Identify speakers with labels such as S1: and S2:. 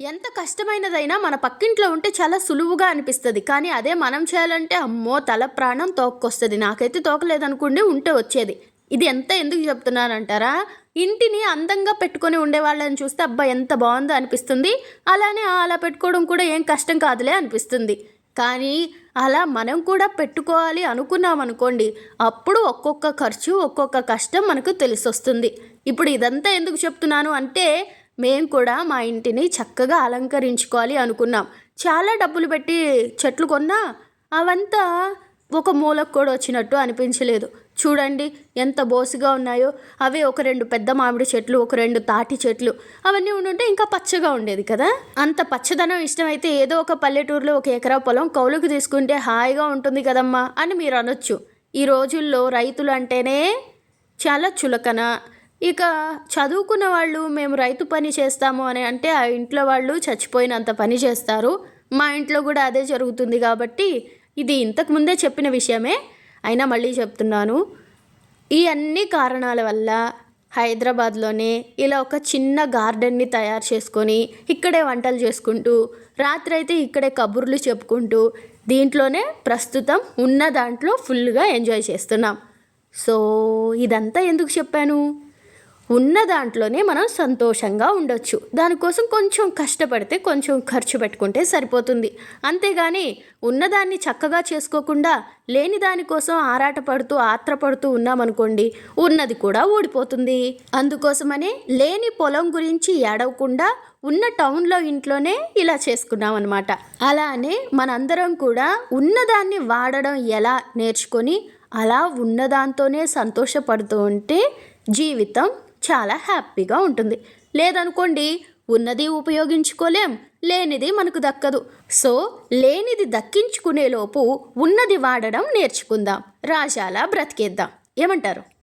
S1: ఎంత కష్టమైనదైనా మన పక్కింట్లో ఉంటే చాలా సులువుగా అనిపిస్తుంది. కానీ అదే మనం చేయాలంటే అమ్మో తల ప్రాణం తోక్కొస్తుంది. నాకైతే తోకలేదనుకోండి ఉంటే వచ్చేది. ఇది ఎంత ఎందుకు చెప్తున్నానంటారా? ఇంటిని అందంగా పెట్టుకొని ఉండేవాళ్ళని చూస్తే అబ్బా ఎంత బాగుందో అనిపిస్తుంది. అలానే అలా పెట్టుకోవడం కూడా ఏం కష్టం కాదులే అనిపిస్తుంది. కానీ అలా మనం కూడా పెట్టుకోవాలి అనుకున్నాం అనుకోండి అప్పుడు ఒక్కొక్క ఖర్చు ఒక్కొక్క కష్టం మనకు తెలిసొస్తుంది. ఇప్పుడు ఇదంతా ఎందుకు చెప్తున్నాను అంటే మేము కూడా మా ఇంటిని చక్కగా అలంకరించుకోవాలి అనుకున్నాం. చాలా డబ్బులు పెట్టి చెట్లు కొన్నా అవంతా ఒక మూలకు కూడా వచ్చినట్టు అనిపించలేదు. చూడండి ఎంత బోసుగా ఉన్నాయో. అవి ఒక రెండు పెద్ద మామిడి చెట్లు ఒక రెండు తాటి చెట్లు. అవన్నీ ఉండుంటే ఇంకా పచ్చగా ఉండేది కదా. అంత పచ్చదనం ఇష్టమైతే ఏదో ఒక పల్లెటూరులో ఒక ఎకరా పొలం కౌలుకు తీసుకుంటే హాయిగా ఉంటుంది కదమ్మా అని మీరు అనొచ్చు. ఈ రోజుల్లో రైతులు అంటేనే చాలా చులకన. ఇక చదువుకున్న వాళ్ళు మేము రైతు పని చేస్తాము అని అంటే ఆ ఇంట్లో వాళ్ళు చచ్చిపోయినంత పని చేస్తారు. మా ఇంట్లో కూడా అదే జరుగుతుంది కాబట్టి ఇది ఇంతకు ముందే చెప్పిన విషయమే. అయినా మళ్ళీ చెప్తున్నాను. ఈ అన్ని కారణాల వల్ల హైదరాబాద్లోనే ఇలా ఒక చిన్న గార్డెన్ని తయారు చేసుకొని ఇక్కడే వంటలు చేసుకుంటూ రాత్రి అయితే ఇక్కడే కబుర్లు చెప్పుకుంటూ దీంట్లోనే ప్రస్తుతం ఉన్న దాంట్లో ఫుల్గా ఎంజాయ్ చేస్తున్నాం. సో ఇదంతా ఎందుకు చెప్పాను? ఉన్న దాంట్లోనే మనం సంతోషంగా ఉండొచ్చు. దానికోసం కొంచెం కష్టపడితే కొంచెం ఖర్చు పెట్టుకుంటే సరిపోతుంది. అంతేగాని ఉన్నదాన్ని చక్కగా చేసుకోకుండా లేని దానికోసం ఆరాటపడుతూ ఆత్రపడుతూ ఉన్నామనుకోండి ఉన్నది కూడా ఊడిపోతుంది. అందుకోసమనే లేని పొలం గురించి ఏడవకుండా ఉన్న టౌన్లో ఇంట్లోనే ఇలా చేసుకున్నాం అనమాట అలానే మనందరం కూడా ఉన్నదాన్ని వాడడం ఎలా నేర్చుకొని అలా ఉన్నదాంతోనే సంతోషపడుతూ ఉంటే జీవితం చాలా హ్యాపీగా ఉంటుంది. లేదనుకోండి ఉన్నది ఉపయోగించుకోలేం లేనిది మనకు దక్కదు. సో లేనిది దక్కించుకునేలోపు ఉన్నది వాడడం నేర్చుకుందాం. రాజాలా బ్రతికేద్దాం. ఏమంటారు?